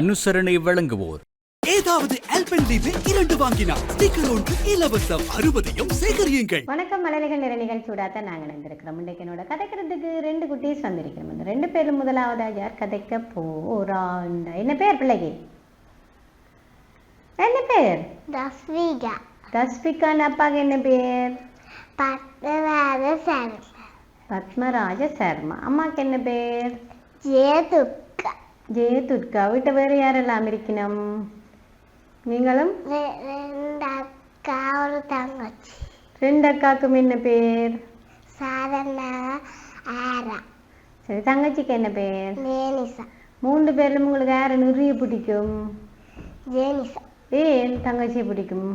அனுசரணை வழங்குவோர். ஏதாவது ஆல்பென்லீபே இரண்டு வாங்கினார் ஸ்டிக்கர் ஒன்று இலவசம். அறுபதையும் சேகரியுங்கள். வணக்கம் மலர்கள் நிற நிகழ்ச்சியோட தான் நாங்கள் இணைந்திருக்கிறோம் இன்றைக்கு என்னோட கதைக்கிறதுக்கு ரெண்டு குட்டீஸ் வந்திருக்கிறோம். இந்த ரெண்டு பேரும் முதலாவதா யார் கதைக்க போறாண்டா என்ன பேர் பிள்ளைக்கு? என்ன பேர்? தஸ்விகா. தஸ்விகான் அப்பாக்கு என்ன பேர்? பத்மநாத சர்மா. பத்மராஜ சர்மா. அம்மாக்கு என்ன பேர்? ஜேதுக்கா ஜெயதுர்கா வீட்டை வேறு யாரெல்லாம் இருக்கணும் நீங்களும்? அக்கா ஒரு தங்கச்சி. ரெண்டு அக்காவுக்கும் என்ன பேர்? சாதனா ஆரா. சரி தங்கச்சிக்கு என்ன பேர்? நேனிசா மூன்று பேர்ல உங்களுக்கு யாரை நிறைய பிடிக்கும்? ஜேனிசா. ஏன் தங்கச்சி பிடிக்கும்?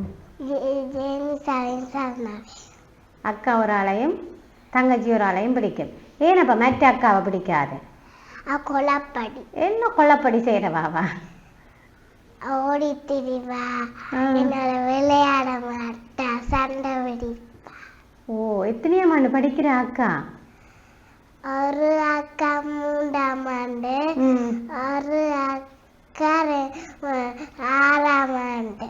ஜேனிசாவின் சர்மாவி அக்கா ஒரு ஆளையும் தங்கச்சி ஒரு ஆளையும் பிடிக்கும். ஏன் அப்போ மற்ற அக்காவை பிடிக்காது? கொலப்படி என்ன கொல்லப்படி செய்கிறவாவா ஓடி திரிவா. என்னோட விளையாட மாட்டா சண்டை வெடிப்பா ஓ எத்தனையாம் ஆண்டு படிக்கிற அக்கா ஒரு அக்கா மூன்றாம் ஆண்டு ஒரு அக்கா ஆறாம் ஆண்டு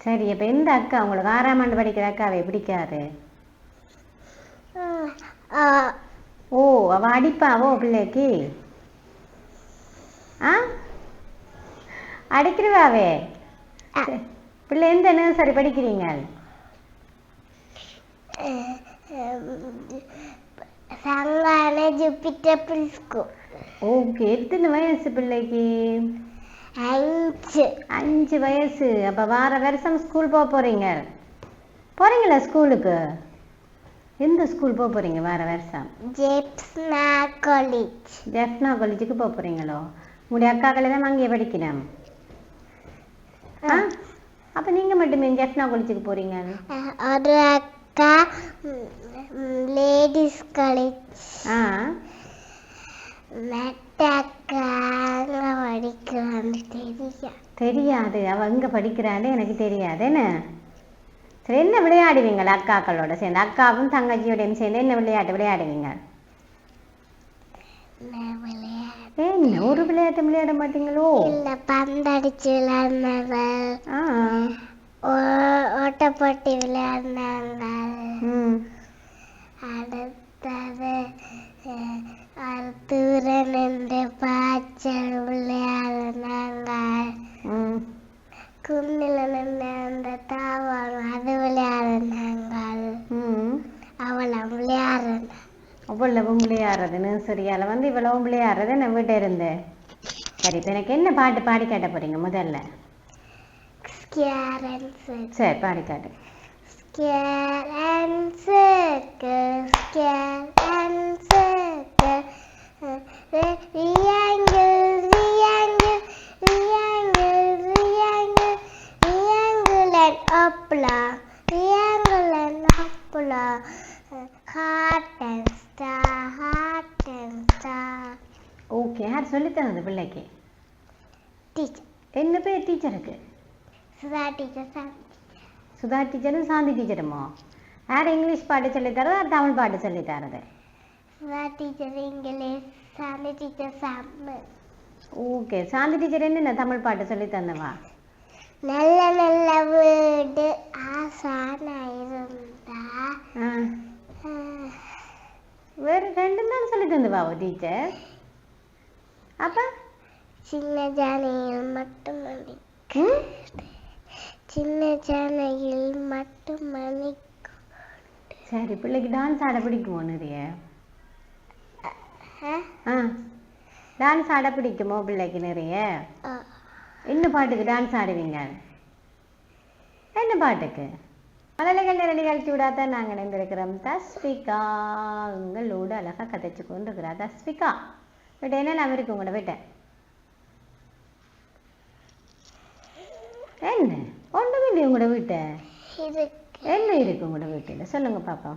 சரி அப்போ எந்த அக்கா உங்களுக்கு ஆறாம் ஆண்டு படிக்கிற அக்காவை பிடிக்காது ஓ அவ அடிப்பாவோ பிள்ளைக்கு ஆ. சரி. பிள்ளை எந்த நர்சரி படிக்கிறீங்க? சங்கான ஜூபிட்டர் ஓகே எத்தனை வயசு பிள்ளைக்கு? அஞ்சு. அஞ்சு வயசு. அப்போ வார வருஷம் ஸ்கூல் போக போகிறீங்க போகிறீங்களா ஸ்கூலுக்கு? எந்த ஸ்கூல் போக போகிறீங்க வார வருஷம்? ஜெப்ஸ்னா காலேஜ். ஜெஃப்னா காலேஜுக்கு போக போகிறீங்களோ உங்களுடைய அக்காக்களை தான் அங்கேயே படிக்கணும். ஆ. அப்போ நீங்கள் மட்டுமே ஜெஃப்னா காலேஜுக்கு போகிறீங்க ஒரு அக்கா லேடிஸ் காலேஜ் ஆ. அங்கே தெரியாது. அவ எங்கே படிக்கிறான்னு எனக்கு தெரியாது. என்ன? சரி என்ன விளையாடுவீங்களா அக்காக்களோட சேர்ந்து? அக்காவும் தங்கச்சியோடையும் சேர்ந்து என்ன விளையாட்டு விளையாடுவீங்க என்ன ஒரு விளையாட்டு விளையாட மாட்டீங்களோ? இல்லை பந்தடிச்சு விளையாடினாங்க ஆ. ஓ- ஓட்டப்போட்டி விளையாடினாங்க ம். அடுத்தது தூரம் நின்று பாய்ச்சல் விளையாடினாங்க ம். குன்னில் நின்று அந்த தாவரம் அது விளையாடினாங்க ம். அவளை விளையாடின அவ்வளவும் விளையாடுறதுன்னு சரியால வந்து இவ்வளவும் விளையாடுறது நான் வீட்டை இருந்தேன். சரி இப்போ எனக்கு என்ன பாட்டு பாடி காட்ட போறீங்க முதல்ல? சரி பாடி காட்டு. Square and circle square and circle triangle சொல்லித்தரது பிள்ளைக்கு டீச்சர் என்ன பேர் டீச்சருக்கு சுதா டீச்சர் சார் சுதா டீச்சரும் சாந்தி டீச்சருமோ யார் இங்கிலீஷ் பாட்டு சொல்லித்தரது யார் தமிழ் பாட்டு சொல்லித்தரது Sudha teacher English Shanthi teacher Tamil okay Shanthi teacher என்னென்ன தமிழ் பாட்டு சொல்லி தந்தவா நல்ல நல்ல வீடு ஆசான இருந்தா வேறு ரெண்டு தான் சொல்லி தந்தவா டீச்சர் அப்போ சின்ன ஜானையில் மட்டும் மணி ம் சின்ன ஜானையில் மட்டும் மணி சரி பிள்ளைக்கு டான்ஸ் ஆட பிடிக்குமோ நிறைய ஆ? டான்ஸ் ஆட பிடிக்குமோ பிள்ளைக்கு நிறைய என்ன பாட்டுக்கு டான்ஸ் ஆடுவீங்க? என்ன பாட்டுக்கு? மலலைகள் நிகழ்ச்சி விடாதான் நாங்கள் இணைந்திருக்கிறோம். தஸ்விகா உங்களோட அழகாக கதைச்சு கொண்டிருக்கிறா தஸ்விகா. வீட்டு என்னெல்லாம் இருக்கு உங்களோட வீட்டை என்ன? ஒன்றும் இல்லை உங்களோட வீட்டை. என்ன இருக்கு உங்களோட வீட்டில்? சொல்லுங்க பாப்பா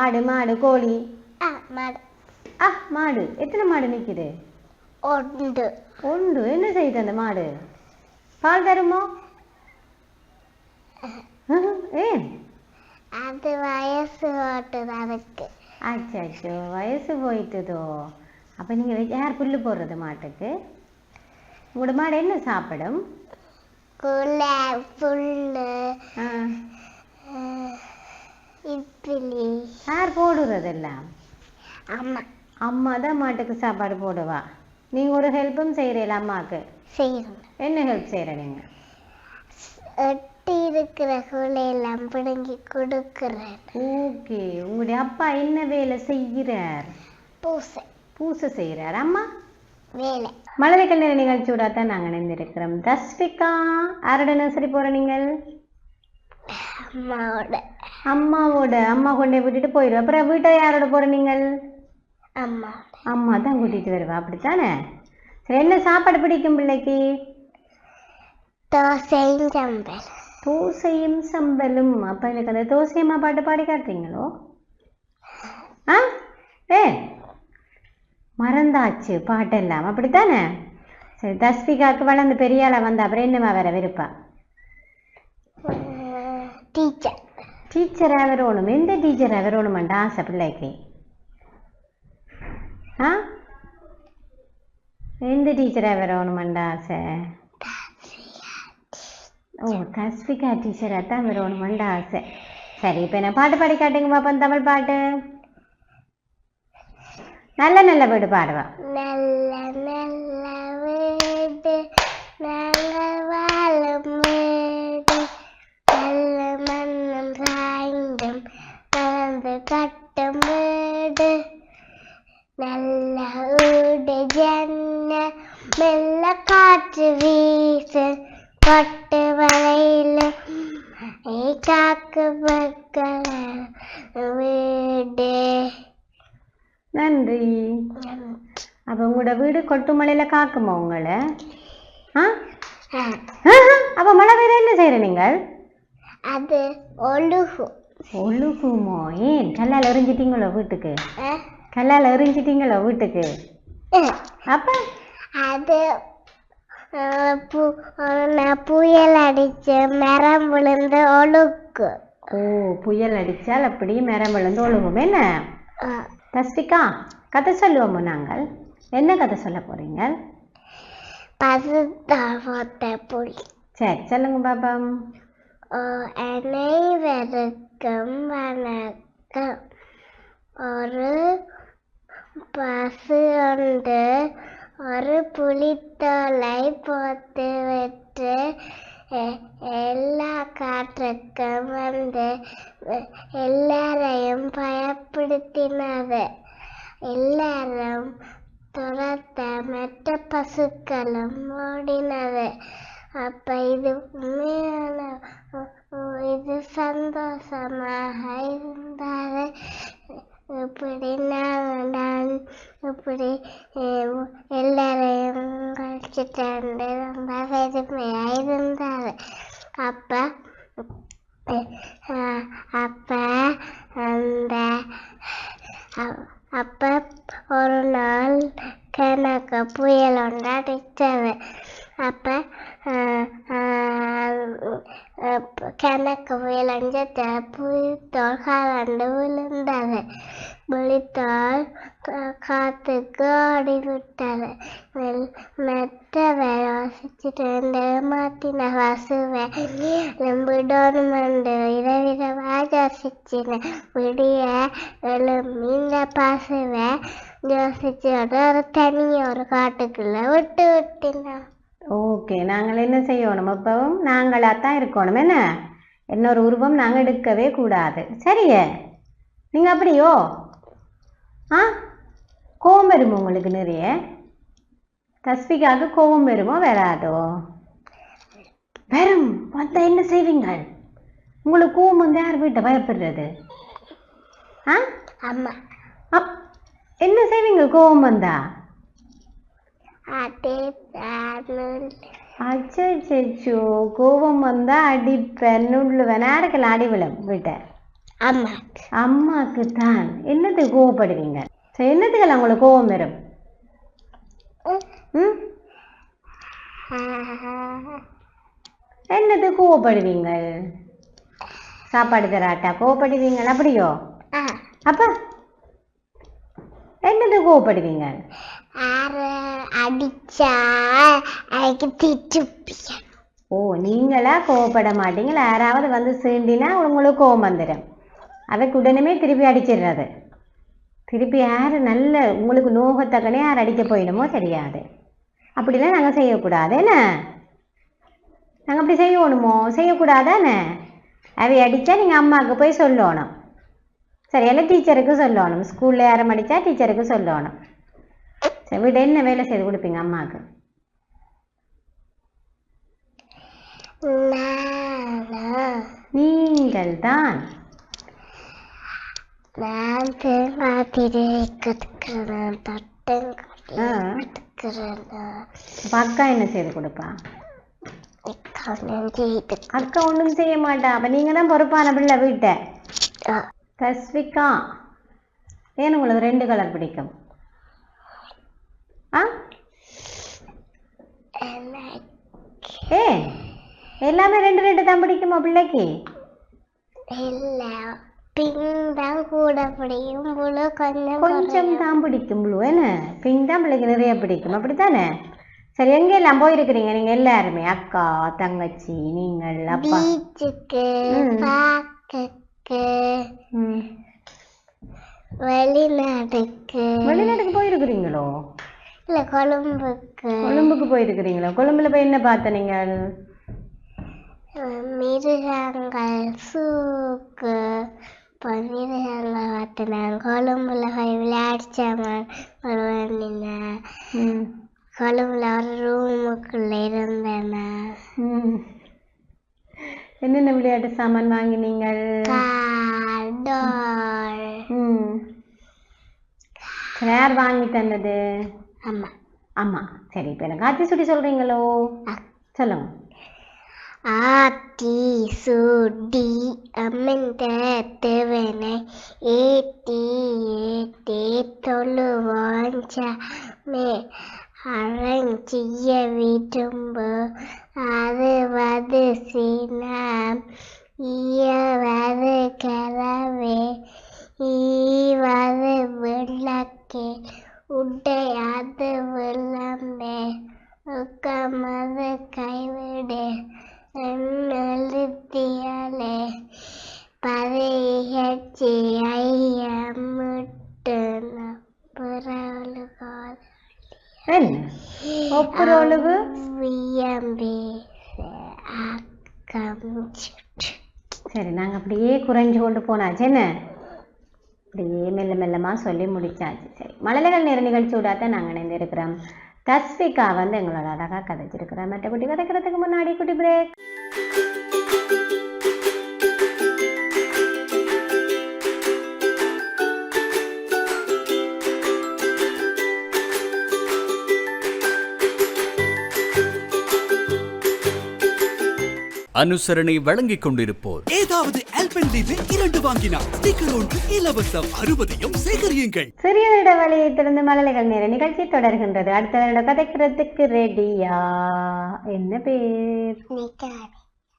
ஆடு மாடு கோழி. ஆ மாடு. எத்தனை மாடு நிற்குது உண்டு உண்டு என்ன செய்யுது அந்த மாடு? பால் தருமோ? ஏன்? அது வயசு ஓட்டுது அதுக்கு அச்சோ வயசு போயிட்டுதோ. அப்போ நீங்கள் யார் புல்லு போடுறது மாட்டுக்கு. உங்களோட மாடு என்ன சாப்பிடும்? யார் போடுறதெல்லாம்? அம்மா. அம்மா தான் மாட்டுக்கு சாப்பாடு போடுவா. நீங்கள் ஒரு ஹெல்ப்பும் செய்கிறீங்களா அம்மாவுக்கு செய்யணும் என்ன ஹெல்ப் செய்கிற நீங்கள் ஒட்டி இருக்கிற குலையெல்லாம் பிடுங்கி கொடுக்குறேன். ஓகே. உங்களுடைய அப்பா என்ன வேலை செய்கிறார்? பூசை. பூசை செய்கிறார் அம்மா? வேலை. மலரை கல்யாண நிகழ்ச்சியோட தான் நாங்கள் இணைந்திருக்கிறோம். தஸ்விகா யாரோட நர்சரி போகிற நீங்கள்? அம்மாவோட. அம்மாவோட. அம்மா கொண்டே விட்டுட்டு போயிடும் அப்புறம் வீட்டை யாரோட போகிற நீங்கள்? அம்மா. அம்மா தான் கூட்டிகிட்டு வருவா. அப்படித்தானே? சரி என்ன சாப்பாடு பிடிக்கும் பிள்ளைக்கு? தோசையும் சம்பல். தோசையும் சம்பலும். அப்போ எனக்கு அந்த தோசையம்மா பாட்டு பாடி காட்டுறீங்களோ? ஆ? ஏ மறந்தாச்சு பாட்டெல்லாம். அப்படித்தானே? சரி தஸ்விகாவுக்கு வளர்ந்து பெரிய ஆளா வந்தா அப்புறம் என்னம்மா வேற விருப்பா? டீச்சர். டீச்சராக வரணும் எந்த டீச்சராக வரணுமாண்டா ஆசை பிள்ளைக்கு? ஆ? எந்த டீச்சராக வரணுமாண்டா ஆசை? ஓ தஸ்விகா டீச்சராக தான் வரணுமாண்டா ஆசை. சரி இப்போ என்ன பாட்டு பாடி காட்டுங்க பாப்பா தமிழ் பாட்டு. நல்ல நல்ல வீடு பாடுவா நல்ல நல்ல வீடு நாங்கள் வாழும் வீடு. நல்ல மண்ணும் சாய்ந்தும் கலந்து கட்டும் வீடு. நல்ல வீடு ஜன்ன மெல்ல காற்று வீசு பட்டு வரையில் காக்கு மக்கள் வீடு நன்றி அப்போ கொட்டுமலையில் காக்குமா உங்களை? ஆ? அப்போ மழை பெய்ய என்ன செய்கிற நீங்கள்? அது ஒழுகு. ஒழுகுமோ? ஏன் கல்லால் எறிஞ்சிட்டீங்களோ வீட்டுக்கு? கல்லால் எறிஞ்சிட்டீங்களோ வீட்டுக்கு? அப்போ? அது புயல் அடிச்சு மரம் விழுந்து ஒழுக்கு. ஓ புயல் அடித்தால் அப்படி மரம் விழுந்து ஒழுகும். என்ன? அஹ், தஸ்விகா கதை சொல்லுவோமோ நாங்கள்? என்ன கதை சொல்ல போகிறீங்க பசுத்தாள் போத்த புலி. சரி சொல்லுங்க அஹ், அனைவருக்கும் வணக்கம். ஒரு பசு உண்டு ஒரு புலித்தோலை போட்டு விட்டு எல்லா காற்றுக்கும் வந்து எல்லாரையும் பயப்படுத்தினது. எல்லாரும் துரத்த மற்ற பசுக்களும் ஓடினது அப்ப இது உண்மையான இது சந்தோஷமாக இருந்தார் இப்படி நான் நான் இப்படி எல்லாரையும் கழிச்சிட்டு ரொம்ப பெருமையாக இருந்தார் அப்போ அப்போ அந்த அ- அப்போ ஒரு நாள் கணக்கு புயல் ஒன்று அடித்தது. அப்போ கணக்கு விளைஞ்ச அஞ்சத்தை புலித்தோல் விழுந்தது. புலித்தோல் காத்துக்கு ஓடிவிட்டது மெல்- மெத்தவை யோசிச்சுட்டு மாத்தின வசுவை. விடணும் என்று இரவிரவாக யோசிச்சினேன் விடிய எழும்பி இந்த பசுவை யோசிச்சோட ஒரு தனி ஒரு காட்டுக்குள்ள விட்டு விட்டினான் ஓகே நாங்கள் என்ன செய்யணும்? அப்பவும் நாங்களாக தான் இருக்கணும் என்ன? இன்னொரு உருவம் நாங்கள் எடுக்கவே கூடாது. சரியே? நீங்கள் அப்படியோ? ஆ? கோவம் வருமோ உங்களுக்கு நிறைய? தஸ்விகாவுக்கு கோவம் வருமோ வராதோ? வரும். வந்தா என்ன செய்வீங்க உங்களுக்கு கோவம் வந்து யார் வீட்டை பயப்படுறது? ஆ? அம்மா. அப் என்ன செய்வீங்க கோவம் வந்தா? தான் அச்சோ கோபம் வந்தா அடிப்பேன் நுள்ளுவேன் யாருக்கெல்லாம் அடி விழும் வீட்டை. அம்மா அம்மாக்கு தான். என்னத்துக்கு கோவப்படுவீங்க? சரி என்னத்துக்கெல்லாம் உங்களுக்கு கோவம் வரும்? ம்? என்னத்துக்கு கோவப்படுவீங்க? சாப்பாடு தராட்டா கோவப்படுவீங்க அப்படியோ? அப்ப என்னத்துக்கு கோவப்படுவீங்க? அடிச்சா எனக்கு ஓ நீங்களா கோவப்பட மாட்டீங்களா யாராவது வந்து சீண்டினா உங்களுக்கு கோவம் வந்துடும். அதுக்கு உடனே திருப்பி அடிச்சிடுறது. திருப்பி யார் நல்ல உங்களுக்கு நோகத்தக்கனே யார் அடிக்க போயிடுமோ தெரியாது. அப்படிலாம் நாங்கள் செய்யக்கூடாது என்ன? நாங்கள் அப்படி செய்யணுமோ? செய்யக்கூடாதானே அவை அடித்தா நீங்கள் அம்மாவுக்கு போய் சொல்லணும். சரி எல்லாம் டீச்சருக்கு சொல்லணும்? ஸ்கூலில் யாரும் அடித்தா டீச்சருக்கு சொல்லணும். சரி வீட்டு என்ன வேலை செய்து கொடுப்பீங்க அம்மாவுக்கு நீங்கள் தான் நான் அப்ப அக்கா என்ன செய்து கொடுப்பா? அக்கா ஒன்றும் செய்ய மாட்டா. அப்போ நீங்கள் தான் பொறுப்பான பிள்ளை வீட்டை. தஸ்விகா ஏன் உங்களுக்கு ரெண்டு கலர் பிடிக்கும்? ஆ? ஏ எல்லாமே ரெண்டு ரெண்டு தான் பிடிக்குமா பிள்ளைக்கு? இல்ல பிங்க் தான் கூட பிடிக்கும் புழு கொஞ்சம் கொஞ்சம் தான் பிடிக்கும் ப்ளூ என்ன? பிங்க் தான் பிள்ளைக்கு நிறைய பிடிக்கும் அப்படித்தானே? சரி எங்கெல்லாம் போயிருக்கிறீங்க நீங்கள் எல்லாருமே? அக்கா தங்கச்சி நீங்கள் அப்பா. பீச்சுக்கு ம். பார்க்குக்கு ம். வெளிநாட்டுக்கு. வெளிநாட்டுக்கு போயிருக்கிறீங்களோ? இல்ல கொழும்புக்கு. கொழும்புக்கு போயிருக்கிறீங்களோ? கொழும்புல போய் என்ன பார்த்த நீங்கள் மிருகங்கள் சூக்கு இப்போ மிருகங்கள் பார்த்தினேன் கொழும்புல போய் விளையாடிச்சாங்க ஒரு கொழும்புல ஒரு ரூமுக்குள்ள இருந்தேன். என்னென்ன விளையாட்டு சாமான் வாங்கினீங்கள்? கார் வாங்கி தந்தது? ஆமா. ஆமா. சரி இப்போ எனக்கு ஆத்தி சுட்டி சொல்றீங்களோ? சொல்லுங்க. ஆத்தி சுடி அமிழ்ந்த தேவனை ஏத்தி ஏத்தி தொழுவாஞ்சாமே அரஞ்சிய விரும்பு போனாச்சு என்ன? அப்படியே மெல்ல மெல்லமாக சொல்லி முடிச்சாச்சு. சரி மழலைகள் நேர நிகழ்ச்சியோட தான் நாங்கள் இணைந்திருக்கிறோம். தஸ்விகா வந்து எங்களோட அழகாக கதைச்சிருக்கிறோம் மற்ற குட்டி கதைக்கிறதுக்கு முன்னாடி குட்டி பிரேக் அனுசரணை வழங்கிக் கொண்டிருப்போர். ஏதாவது ஆல்பென்லீபே இரண்டு வாங்கினார் ஸ்டிக்கர் ஒன்று இலவசம். அறுபதையும் சேகரியுங்கள். சிறிய இடைவெளியை திறந்து மழலைகள் நேர நிகழ்ச்சி தொடர்கின்றது. அடுத்த வருடம் கதைக்கிறதுக்கு ரெடியா என்ன பேர்?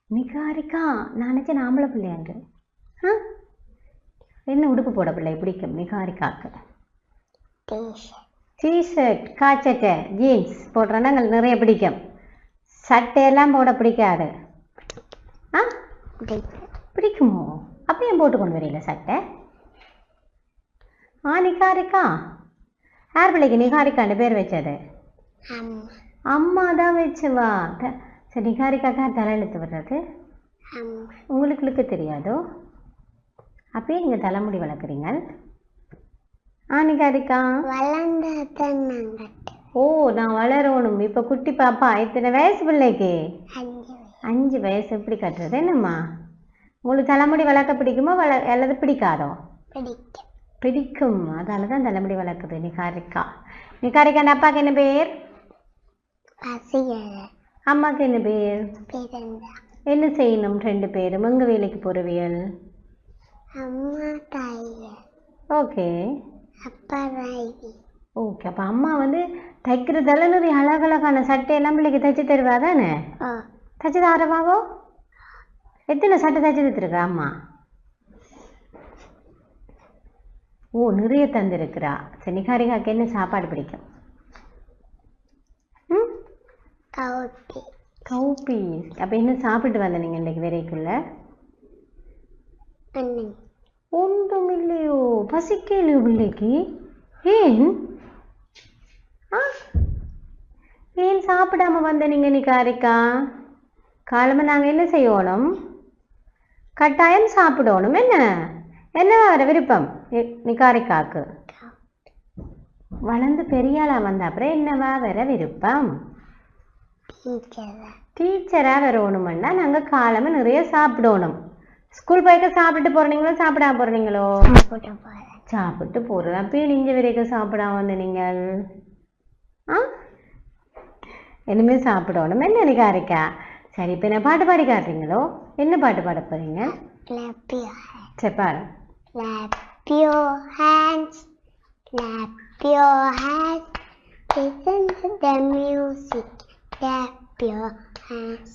நிகாரிக்கா நான் நினச்சேன் ஆம்பளை பிள்ளையாங்க ஆ? என்ன உடுப்பு போட பிள்ளை? பிடிக்கும். நிகாரிக்காக்கு டீஷர்ட் டிஷர்ட் காச்சட்டை ஜீன்ஸ் போடுறேன்னா எங்களுக்கு நிறைய பிடிக்கும். சட்டையெல்லாம் போட பிடிக்காது. ஆ? பிடிக்குமோ? அப்போ ஏன் போட்டு கொண்டு வரீங்களா சட்டை ஆ நிகாரிக்கா யார் பிள்ளைக்கு நிகாரிக்கான்னு பேர் வச்சது? அம்மா. தான் வச்சுவா? சரி நிகாரிக்காக்கா தலையெழுத்து வர்றது உங்களுக்கு தெரியாதோ? அப்பயே நீங்கள் தலைமுடி வளர்க்குறீங்க. ஆ நிகாரிக்கா ஓ நான் வளரணும். இப்போ குட்டி பாப்பா இத்தனை வயசு பிள்ளைக்கு? அஞ்சு அஞ்சு வயசு எப்படி கட்டுறது என்னம்மா? உங்களுக்கு தலைமுடி வளர்க்க பிடிக்குமோ? வள அல்லது பிடிக்காதோ? பிடிக்கும். பிடிக்கும். அதால தான் தலைமுடி வளர்க்குது நிகாரிக்கா. நிகாரிக்காண்ட அப்பாவுக்கு என்ன பேர்? பசியல அம்மாவுக்கு என்ன பேர்? என்ன செய்யணும் ரெண்டு பேரும்? எங்கே வேலைக்கு போகிறவியல் அம்மா ஓகே. அப்பா ஓகே. அப்போ அம்மா வந்து தைக்கிறதால நிறைய அழகழகான சட்டையெல்லாம் பிள்ளைக்கு தைச்சு தருவா தானே? தைச்சு தாரவாவோ? எத்தனை சட்டை தைச்சு தந்துருக்கா? அம்மா. ஓ நிறைய தந்திருக்கிறா. சரி நிகாரிகாக்கு என்ன சாப்பாடு பிடிக்கும்? கௌபி அப்போ என்ன சாப்பிட்டு வந்த நீங்கள் இன்றைக்கு வரைக்குள்ள? ஒன்றும் இல்லையோ பசிக்கலையோ பிள்ளைக்கு? ஏன்? ஆ? ஏன் சாப்பிடாம வந்த நீங்க நிக்காரிக்கா காலமா நாங்கள் என்ன செய்யணும் கட்டாயம் சாப்பிடணும். என்ன? என்ன வர விருப்பம்? நி- வளர்ந்து பெரியாளா வந்த அப்புறம் என்னவா வர விருப்பம்? டீச்சர் டீச்சரா வரணும்னா நாங்கள் காலமா நிறைய சாப்பிடணும். ஸ்கூல் போய்க்க சாப்பிட்டு போறீங்களோ சாப்பிடாம போறீங்களோ? சாப்பிட்டு போடுறேன் அப்பயே நீங்கள் வரைக்கும் சாப்பிடாம வந்து நீங்கள்? ஆ? இனிமே சாப்பிடணும். என்ன நிகாரிக்கா சரி இப்போ என்ன பாட்டு பாடி காட்டுறீங்களோ என்ன பாட்டு பாட போறீங்க clap your hands சரி பாரு clap your hands clap your hands listen to the music clap your hands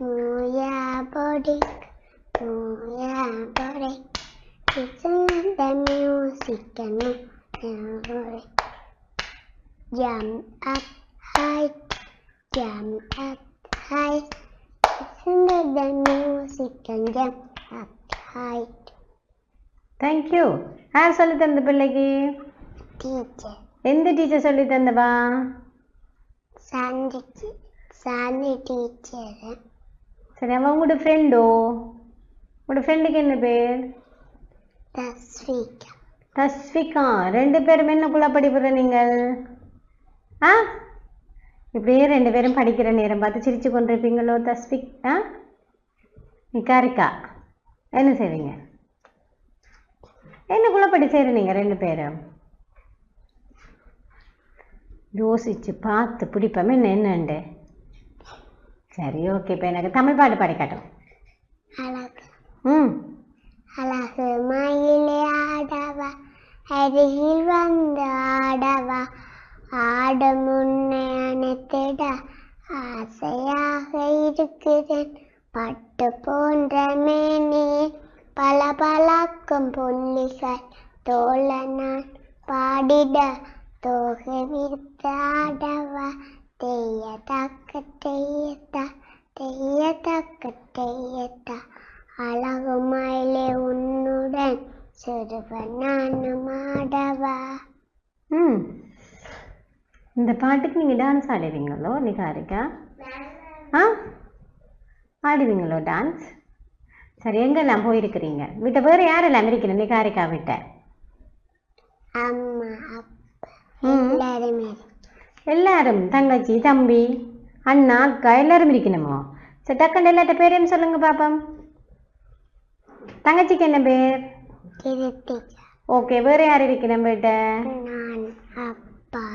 move your body move your body listen to the music and move your body jump up high jump up high listen the music and jump up high thank you யார் சொல்லி தந்த பிள்ளைக்கு teacher எந்த teacher சொல்லி தந்தவா Sandy, Sandy teacher சரி அவன் உங்களோட ஃப்ரெண்டோ உங்களோட ஃப்ரெண்டுக்கு என்ன பேர் தஸ்விகா தஸ்விகா ரெண்டு பேரும் குள்ள படிப்புற நீங்கள் ஆ இப்படியே ரெண்டு பேரும் படிக்கிற நேரம் பார்த்து சிரிச்சு கொண்டிருப்பீங்களோ தஸ்விக்? ஆ? நிக்காரிக்கா என்ன செய்வீங்க? என்னக்குள்ள படி செய்கிற நீங்கள் ரெண்டு பேரும்? யோசிச்சு பார்த்து பிடிப்போம். என்ன என்னண்டு சரி ஓகே. இப்போ எனக்கு தமிழ் பாட்டு பாடி காட்டும். ம். அழகு மயிலே ஆடவா அருகில் வந்து ஆடவா ஆட முன்னே அணைத்திட ஆசையாக இருக்கிறேன். பட்டு போன்ற மேனே பல பலாக்கும் புள்ளிகள் தோழ நான் பாடிட தோகை விரித்து ஆடவா? தெய்ய தக்க தெய்யத்தா? தெய்ய தக்க தெய்யத்தா? அழகு மயிலே உன்னுடன் சிறுவன் நானும் ஆடவா? ம். இந்த பாட்டுக்கு நீங்கள் டான்ஸ் ஆடுவீங்களோ? நிகாரிக்கா ஆ? ஆடுவீங்களோ டான்ஸ் சரி எங்கெல்லாம் போயிருக்கிறீங்க? வீட்டை வேறு யாரெல்லாம் இருக்கிற நிகாரிக்கா வீட்டை. எல்லாருமே தங்கச்சி தம்பி அண்ணா அக்கா எல்லாரும் இருக்கணுமோ? சரி டக்குன்னு எல்லாத்த பேரையும் சொல்லுங்க பாப்போம். தங்கச்சிக்கு என்ன பேர்? ஓகே வேறு யார் இருக்கிறேன் வீட்டை? நான் அப்பா.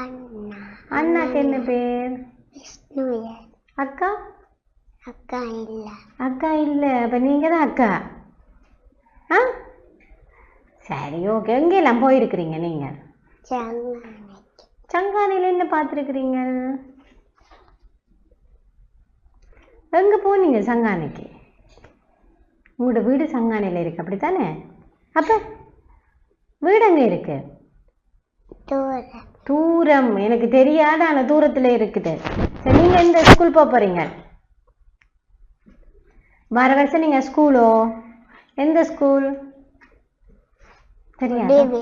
அண்ணா. அண்ணாக்கு என்ன பேர்? விஷ்ணுயர் அக்கா? அக்கா இல்ல. அக்கா இல்லை. அப்போ நீங்கள் தான் அக்கா? ஆ? சரி ஓகே எங்கெல்லாம் போயிருக்கிறீங்க நீங்கள் சங்கானையில் என்ன பார்த்துருக்குறீங்க? எங்கே போனீங்க சங்கானைக்கு? உங்களோட வீடு சங்கானையில் இருக்கு அப்படித்தானே? அப்போ வீடு அங்கே இருக்கு? தூரம். தூரம். எனக்கு தெரியாத ஆனால் தூரத்தில் இருக்குது. சரி நீங்கள் எந்த ஸ்கூல் போக போகிறீங்க வர வருஷம் நீங்கள் ஸ்கூலோ எந்த ஸ்கூல் தெரியாது?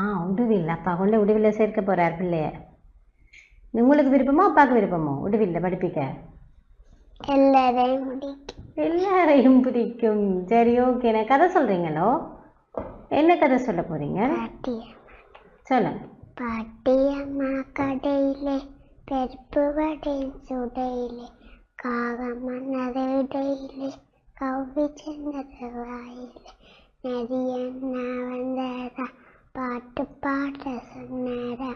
ஆ உடுவில் அப்பா கொண்டு உடுவில் சேர்க்க போகிறார் பிள்ளைய. உங்களுக்கு விருப்பமோ அப்பாவுக்கு விருப்பமோ? உடுவில் படிப்பிக்க? எல்லாரையும் எல்லாரையும் பிடிக்கும். சரி ஓகே நான் கதை சொல்கிறீங்களோ என்ன கதை சொல்ல பாட்டியம் சொல்லுங்க. பாட்டியம்மா கடையிலே பருப்பு வடை சுடையிலே காகமன்னது இடையிலே கவ்வி சென்றது வாயிலே நதியண்ணா வந்ததா பாட்டு பாட சொன்னதா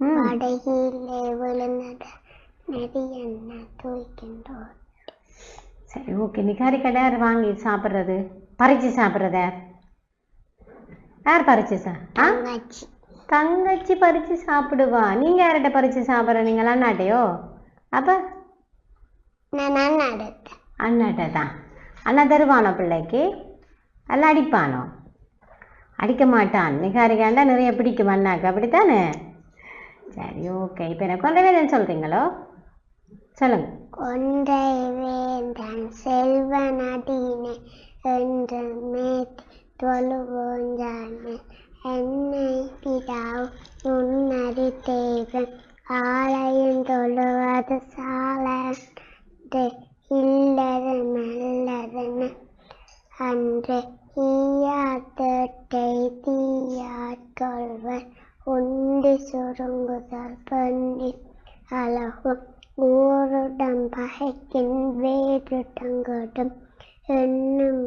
வடையிலே விழுந்ததா நதியண்ணா தூக்கின்றோம். சரி ஓகே. நிகாரி கடை யார் வாங்கி சாப்பிட்றது பறிச்சு சாப்பிட்றத? யார் பறிச்சு தங்கச்சி. தங்கச்சி பறிச்சு சாப்பிடுவா. நீங்கள் யார்கிட்ட பறிச்சு சாப்பிட்ற? நீங்கள் அண்ணாட்டையோ? அப்போ? அண்ணாட்ட. தான். அண்ணா தருவானோ பிள்ளைக்கு? அல்ல அடிப்பானோ? அடிக்க மாட்டான். நிகாரிக்காண்டா நிறைய பிடிக்கும் அண்ணாக்கு. அப்படித்தானே? சரி ஓகே இப்போ எனக்கு கொண்ட வேதம் சொல்கிறீங்களோ சொல்லுங்க. கொன்றை வேந்தன் செல்வனதீனே என்று மேத் தொழுவோஞ்சானே என்னை பிதாவு முன்னறி தேவன். ஆலயம் தொழுவது சாலது இல்லது நல்லதென. அன்று ஈயாத்தட்டை தீயாட்கொள்வர் உண்டு சுருங்குதல் பண்ணி அழகும் ஊருடம் பகைக்கின் வேறுடங்கடும் என்னும்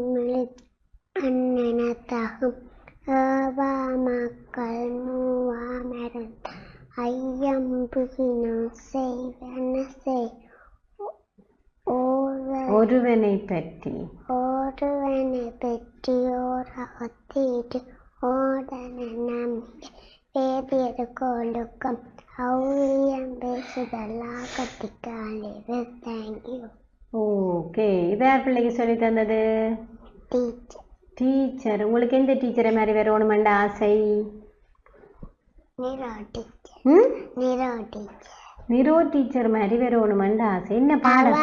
அண்ணனத்தாகும் ஏவா மக்கள் மூவாமரன் ஐயம் புகினோ செய்வன செய் ஒருவனை பற்றி ஒருவனை பற்றி ஓர் அகத்தீட்டு ஓடன நம்பிக்கை வேதியது கொழுக்கம் ஔரியம் பேசுதெல்லாம் கட்டிக்காலிவு தேங்க்யூ ஓகே இது யார் பிள்ளைக்கு சொல்லி தந்தது. டீச்சர். டீச்சர் உங்களுக்கு எந்த டீச்சரை மாதிரி வரணுமெண்ட ஆசை? நிரோ டீச்சர் மாதிரி வரணுமெண்ட ஆசை. என்ன பாடம்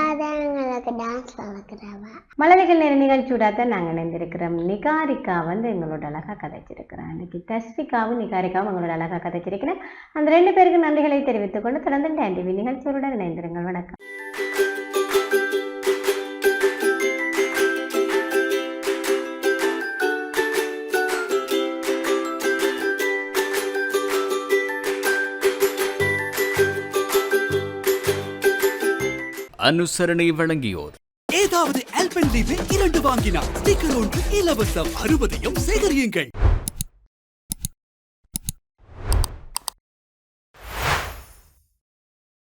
மலர்கள் நேர நிகழ்ச்சியோட தான் நாங்கள் இணைந்திருக்கிறோம். நிகாரிகா வந்து எங்களோட அழகாக கதைச்சிருக்கிறோம் இன்னைக்கு தஸ்விகாவும் நிகாரிகாவும் எங்களோட அழகாக கதைச்சிருக்கிறேன். அந்த ரெண்டு பேருக்கு நன்றிகளை தெரிவித்துக் கொண்டு தொடர்ந்து டான் டிவி நிகழ்ச்சியோட இணைந்திருங்கள். வணக்கம். அனுசரணை வழங்கியோர். ஏதாவது இரண்டு வாங்கினால் ஸ்டிக்கர் ஒன்று இலவசம். அறுபதையும் சேகரியுங்கள்.